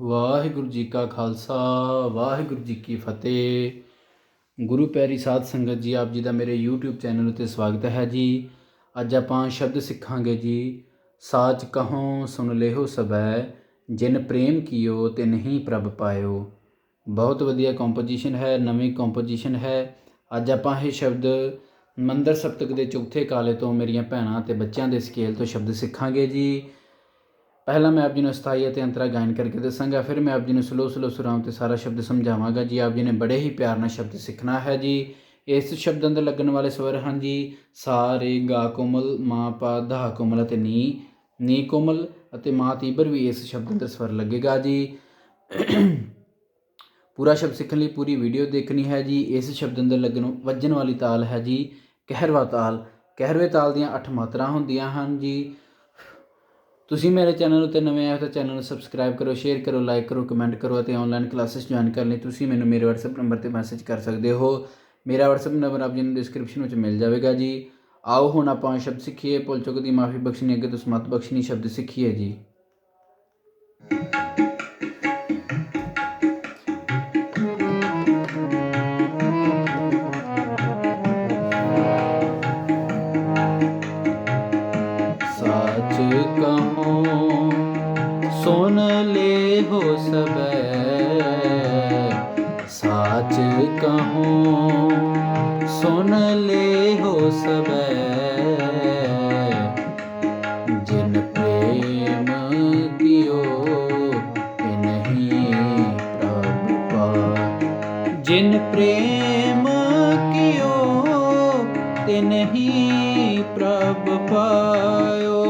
ਵਾਹਿਗੁਰੂ ਜੀ ਕਾ ਖਾਲਸਾ, ਵਾਹਿਗੁਰੂ ਜੀ ਕੀ ਫਤਿਹ। ਗੁਰੂ ਪੈਰੀ ਸਾਧ ਸੰਗਤ ਜੀ, ਆਪ ਜੀ ਦਾ ਮੇਰੇ YouTube ਚੈਨਲ ਉਤੇ ਸਵਾਗਤ ਹੈ ਜੀ। ਅੱਜ ਆਪਾਂ ਸ਼ਬਦ ਸਿੱਖਾਂਗੇ ਜੀ, ਸਾਚ ਕਹੋ, ਸੁਣ ਲਿਓ ਸਬੈ ਜਿਨ ਪ੍ਰੇਮ ਕੀਓ ਤੇ ਨਹੀਂ ਪ੍ਰਭ ਪਾਇਓ। ਬਹੁਤ ਵਧੀਆ ਕੰਪੋਜੀਸ਼ਨ ਹੈ, ਨਵੀਂ ਕੰਪੋਜੀਸ਼ਨ ਹੈ। ਅੱਜ ਆਪਾਂ ਇਹ ਸ਼ਬਦ ਮੰਦਰ ਸਪਤਕ ਦੇ ਚੌਥੇ ਕਾਲੇ ਤੋਂ ਮੇਰੀਆਂ ਭੈਣਾਂ ਤੇ ਬੱਚਿਆਂ ਦੇ ਸਕੇਲ ਤੋਂ ਸ਼ਬਦ ਸਿੱਖਾਂਗੇ ਜੀ। ਪਹਿਲਾਂ ਮੈਂ ਆਪ ਜੀ ਨੂੰ ਅਸਥਾਈ ਅਤੇ ਅੰਤਰਾ ਗਾਇਨ ਕਰਕੇ ਦੱਸਾਂਗਾ, ਫਿਰ ਮੈਂ ਆਪ ਜੀ ਨੂੰ ਸਲੋ ਸਲੋ ਸੁਰਾਮ ਤੇ ਸਾਰਾ ਸ਼ਬਦ ਸਮਝਾਵਾਂਗਾ। ਜੀ, ਆਪ ਜੀ ਨੇ ਬੜੇ ਹੀ ਪਿਆਰ ਨਾਲ ਸ਼ਬਦ ਸਿੱਖਣਾ ਹੈ ਜੀ। ਇਸ ਸ਼ਬਦ ਅੰਦਰ ਲੱਗਣ ਵਾਲੇ ਸਵਰ ਹਨ ਜੀ, ਸਾ, ਰੇ, ਗਾ, ਕੋਮਲ, ਮਾ, ਪਾ, ਧਾ, ਕੋਮਲ ਅਤੇ ਨੀ। ਨੀ ਕੋਮਲ ਅਤੇ ਮਾ ਤੀਬਰ ਵੀ ਇਸ ਸ਼ਬਦ ਅੰਦਰ ਸਵਰ ਲੱਗੇਗਾ ਜੀ। ਪੂਰਾ ਸ਼ਬਦ ਸਿੱਖਣ ਲਈ ਪੂਰੀ ਵੀਡੀਓ ਦੇਖਣੀ ਹੈ ਜੀ। ਇਸ ਸ਼ਬਦ ਅੰਦਰ ਲੱਗਣ, ਵੱਜਣ ਵਾਲੀ ਤਾਲ ਹੈ ਜੀ, ਕਹਿਰਵਾ ਤਾਲ। ਕਹਿਰਵੇ ਤਾਲ ਦੀਆਂ 8 ਮਾਤਰਾ ਹੁੰਦੀਆਂ ਹਨ ਜੀ। ਤੁਸੀਂ ਮੇਰੇ ਚੈਨਲ ਉੱਤੇ ਨਵੇਂ ਆਏ ਹੋ ਤਾਂ ਚੈਨਲ ਨੂੰ ਸਬਸਕ੍ਰਾਈਬ ਕਰੋ ਸ਼ੇਅਰ ਕਰੋ ਲਾਈਕ ਕਰੋ ਕਮੈਂਟ ਕਰੋ ਅਤੇ ਆਨਲਾਈਨ ਕਲਾਸਿਸ ਜੁਆਇਨ ਕਰਨ ਲਈ ਤੁਸੀਂ ਮੈਨੂੰ ਮੇਰੇ WhatsApp ਨੰਬਰ ਤੇ ਮੈਸੇਜ ਕਰ ਸਕਦੇ ਹੋ। ਮੇਰਾ WhatsApp ਨੰਬਰ ਆਪ ਜੀ ਨੂੰ ਡਿਸਕ੍ਰਿਪਸ਼ਨ ਵਿੱਚ ਮਿਲ ਜਾਵੇਗਾ ਜੀ। ਆਓ ਹੁਣ ਆਪਾਂ ਸ਼ਬਦ ਸਿੱਖੀਏ, ਭੁੱਲ ਚੁੱਕ ਦੀ ਮਾਫੀ ਬਖਸ਼ਣੀ, ਅੱਗੇ ਤੋਂ ਸਮਤ ਬਖਸ਼ਣੀ ਸ਼ਬਦ ਸਿੱਖੀਏ ਜੀ। साच कहो सुन ले हो सबे जिन प्रेम कियो ते नहीं प्रभु पाए जिन प्रेम कियो ते नहीं प्रभ पायो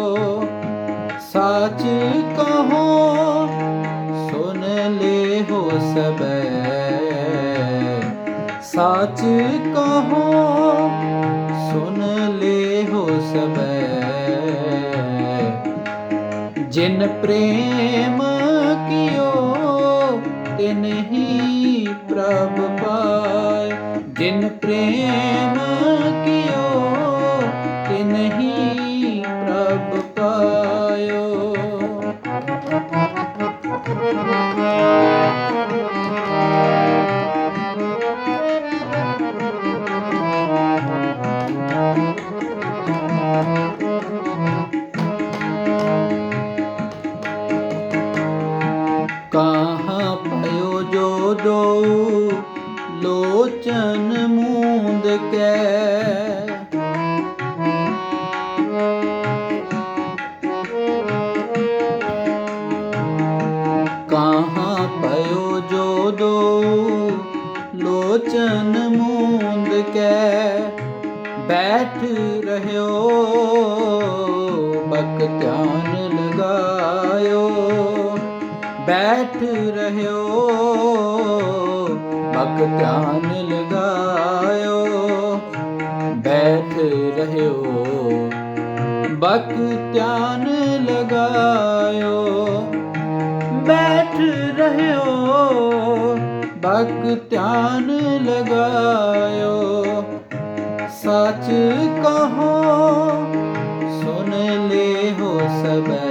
साच कहो सुन ले हो सबे ਸੱਚ ਕਹੋ ਸੁਣ ਲੈ ਹੋ ਸਬੈ। ਜਿਨ ਪ੍ਰੇਮ ਕਿਓ, ਤਿਨ ਹੀ ਪ੍ਰਭ ਪਾਇ। ਜਿਨ ਪ੍ਰੇਮ ਕਿਓ, ਤਿਨ ਹੀ ਪ੍ਰਭ ਪਾਇਓ। ਜਾਉ ਲੋਚਨ ਮੂੰਦ ਕੈ, ਬੈਠ ਰਹਿਓ, ਬਕ ਧਿਆਨ ਲਗਾਇਓ। ਬੈਠ ਰਹਿਓ, ਬਕ ਧਿਆਨ ਲਗਾਇਓ। ਬੈਠ ਰਹਿਓ, ਬਕ ਧਿਆਨ ਲਗਾਇਓ। ਬੈਠ ਰਹਿਓ ਤੱਕ ਧਿਆਨ ਲਗਾਇਓ। ਸੱਚ ਕਹੋ ਸੁਣ ਲੈ ਹੋ ਸਬੈ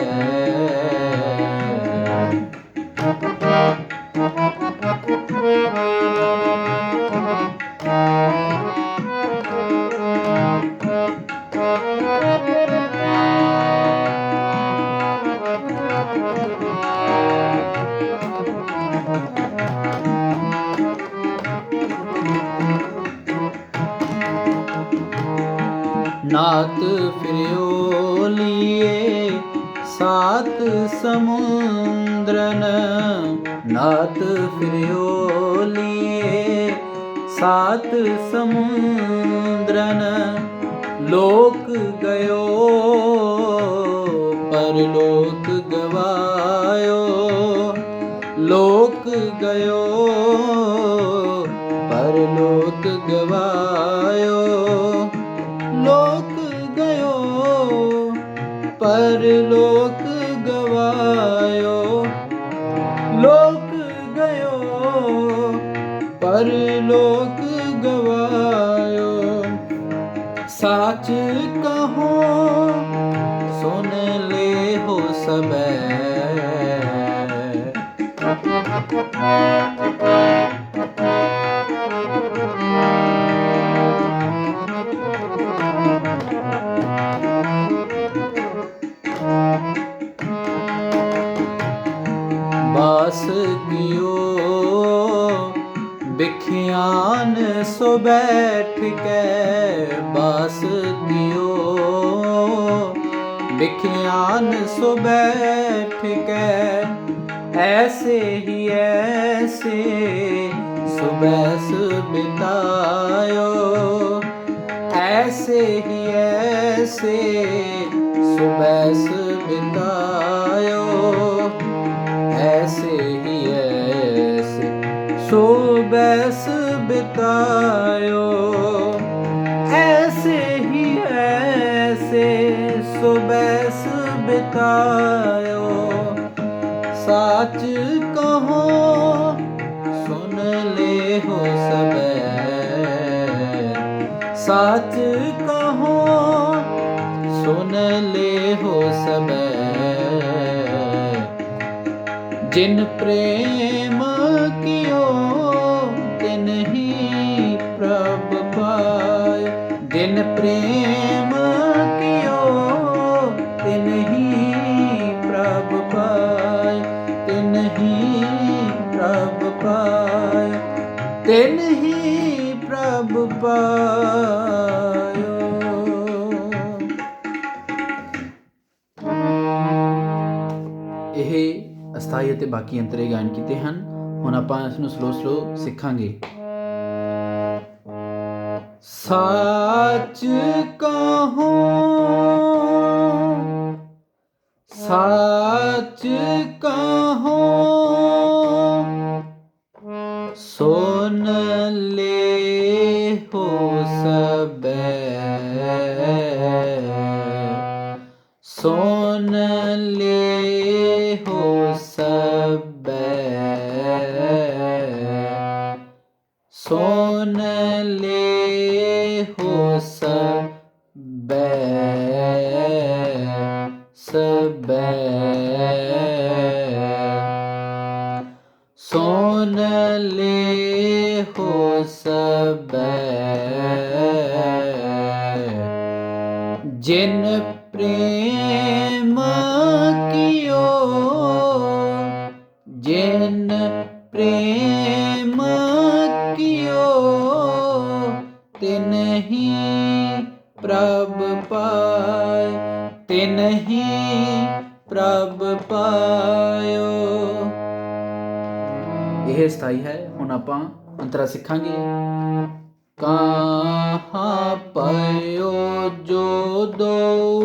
ਸਾਤ ਸਮੁੰਦਰਨ ਨਾਤ ਫਿਰਿਓ ਲੀਏ। ਸਾਤ ਸਮੁੰਦਰਨ ਲੋਕ ਗਇਓ ਪਰਲੋਕ ਗਵਾਇਓ। ਲੋਕ ਗਇਓ ਪਰਲੋਕ ਗਵਾਇਓ। ਲੋਕ ਗਇਓ ਪਰਲੋਕ ਸਬੈ ਬਾਸ ਕਿਓ ਬਿਖਿਆਨ ਸੋ ਬੈਠ ਕੇ ਬਾਸ ਕਿਓ ਵਿਖਿਆਨ ਸੋ ਬੈਠ ਕੇ। ਐਸੇ ਹੀ ਐਸੇ ਸੁਬੈਸ ਬਿਤਾਇਓ। ਐਸੇ ਹੀ ਐਸੇ ਸੁਬੈਸ ਬਿਤਾਇਓ। ਐਸੇ ਹੀ ਐਸੇ ਸੁਬੈਸ ਬਿਤਾਇਓ। ਕਾਇਓ ਸਾਚ ਕਹੋ, ਸੁਣ ਲੈ ਹੋ ਸਬੈ। ਸਾਚ ਕਹੋ, ਸੁਣ ਲੈ ਹੋ ਸਬੈ। ਜਿਨ ਪ੍ਰੇਮ ਕਿਓ, ਤਿਨ ਪ੍ਰਭ ਪਾਇ ਜਿਨ ਪ੍ਰੇਮ ਤਿਨ ਹੀ ਪ੍ਰਭ ਪਾਇਓ। ਇਹ ਅਸਥਾਈ ਅਤੇ ਬਾਕੀ ਅੰਤਰੇ ਗਾਇਨ ਕੀਤੇ ਹਨ। ਹੁਣ ਆਪਾਂ ਇਸ ਨੂੰ ਸਲੋ ਸਲੋ ਸਿੱਖਾਂਗੇ। ਸੱਚ ਕਹੋ ਸੱਚ ਕਹੋ। ਜਿਨ ਪ੍ਰੇਮ ਕੀਓ, ਜਿਨ ਪ੍ਰੇਮ ਕੀਓ, ਤਿਨ ਹੀ ਪ੍ਰਭ ਪਾਇ ਤਿਨ ਹੀ ਪ੍ਰਭ ਪਾਇਓ। ਇਹ ਸਥਾਈ ਹੈ, ਹੁਣ ਆਪਾਂ ਅੰਤਰਾ ਸਿੱਖਾਂਗੇ। ਕਹਾਂ ਪਇਓ ਜੋ ਦੋ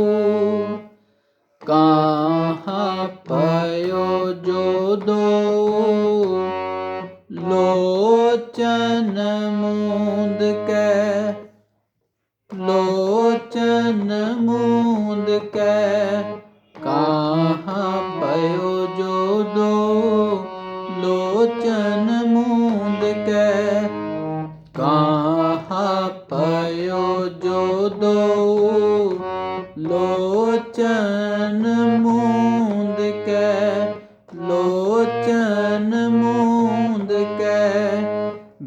ਕਹਾਂ ਪਇਓ ਜੋ ਦੋ ਲੋਚਨ ਮੂੰਦ ਕੈ ਲੋਚਨ ਮੂੰਦ ਕੈ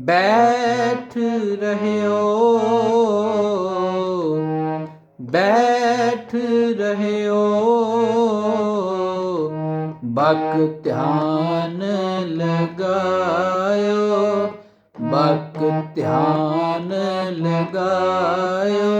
ਬੈਠ ਰਹਿਓ ਬੈਠ ਰਹਿਓ। ਬਕ ਧਿਆਨ ਲਗਾਇਓ ਬਕ ਧਿਆਨ ਲਗਾਇਓ।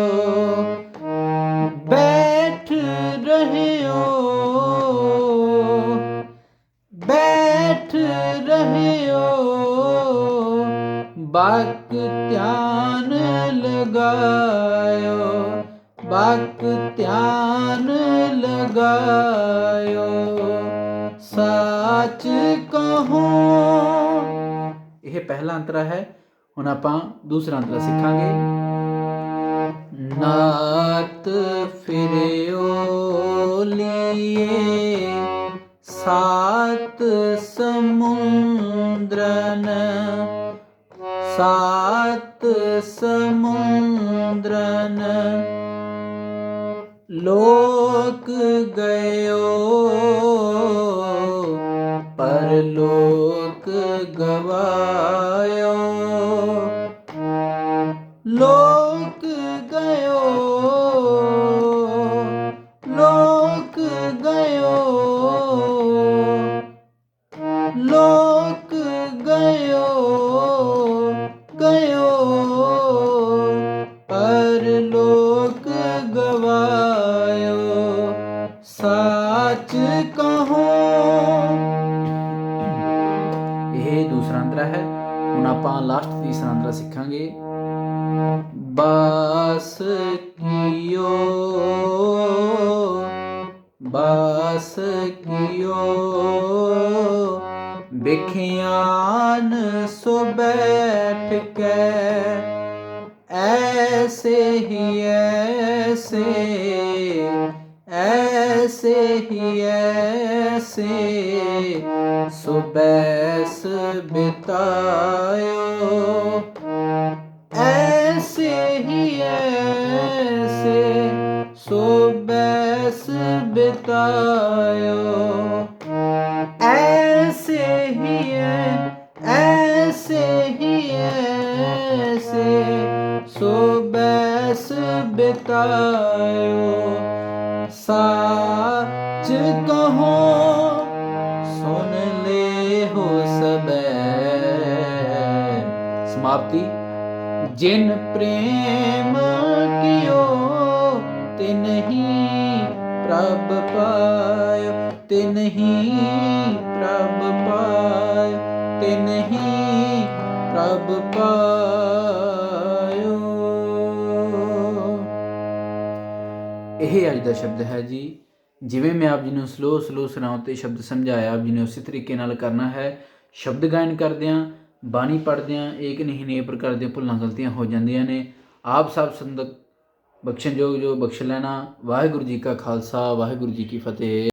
ਇਹ ਪਹਿਲਾ ਅੰਤਰਾ ਹੈ ਹੁਣ ਆਪਾਂ ਦੂਸਰਾ ਅੰਤਰਾ ਸਿੱਖਾਂਗੇ ਨਾਤ ਫਿਰਿਓ ਲੀਏ ਸਾਤ ਸਮੁੰਦਰਨ ਸਾਤ ਸਮੁੰਦਰਨ ਲੋਕ ਗਇਓ ਬਾਸ ਕੀਓ ਬਿਖਿਆਨ ਸੋ ਬੈਠ ਕੇ ऐसे ही ऐसे ऐसे ही ऐसे सुबैस बितायो बितायो ऐसे ही है, ऐसे ही ऐसे सो बैस बितायो। साच कहो, सुन ले हो सब समाप्ति। जिन प्रेम कियो तिन ही ਪ੍ਰਭ ਪਾਇਓ ਤੇ ਨਹੀਂ ਪ੍ਰਭ ਪਾਇਓ ਤੇ ਨਹੀਂ ਪ੍ਰਭ ਪਾਇਓ। ਇਹ ਅੱਜ ਦਾ ਸ਼ਬਦ ਹੈ ਜੀ, ਜਿਵੇਂ ਮੈਂ ਆਪ ਜੀ ਨੂੰ ਸਲੋ ਸਲੋ ਸੁਣਾਉ ਤੇ ਸ਼ਬਦ ਸਮਝਾਇਆ, ਆਪ ਜੀ ਨੇ ਉਸੇ ਤਰੀਕੇ ਨਾਲ ਕਰਨਾ ਹੈ। ਸ਼ਬਦ ਗਾਇਨ ਕਰਦਿਆਂ, ਬਾਣੀ ਪੜਦਿਆਂ ਇੱਕ ਨਹੀਂ ਨੇ ਪ੍ਰਕਾਰ ਦੀਆਂ ਭੁੱਲਾਂ ਗਲਤੀਆਂ ਹੋ ਜਾਂਦੀਆਂ ਨੇ। ਆਪ ਸਭ ਸੰਗਤ ਬਖਸ਼ਣ ਬਖਸ਼ਣਯੋਗ ਜੋ ਬਖਸ਼ ਲੈਣਾ। ਵਾਹਿਗੁਰੂ ਜੀ ਕਾ ਖਾਲਸਾ ਵਾਹਿਗੁਰੂ ਜੀ ਕੀ ਫਤਿਹ।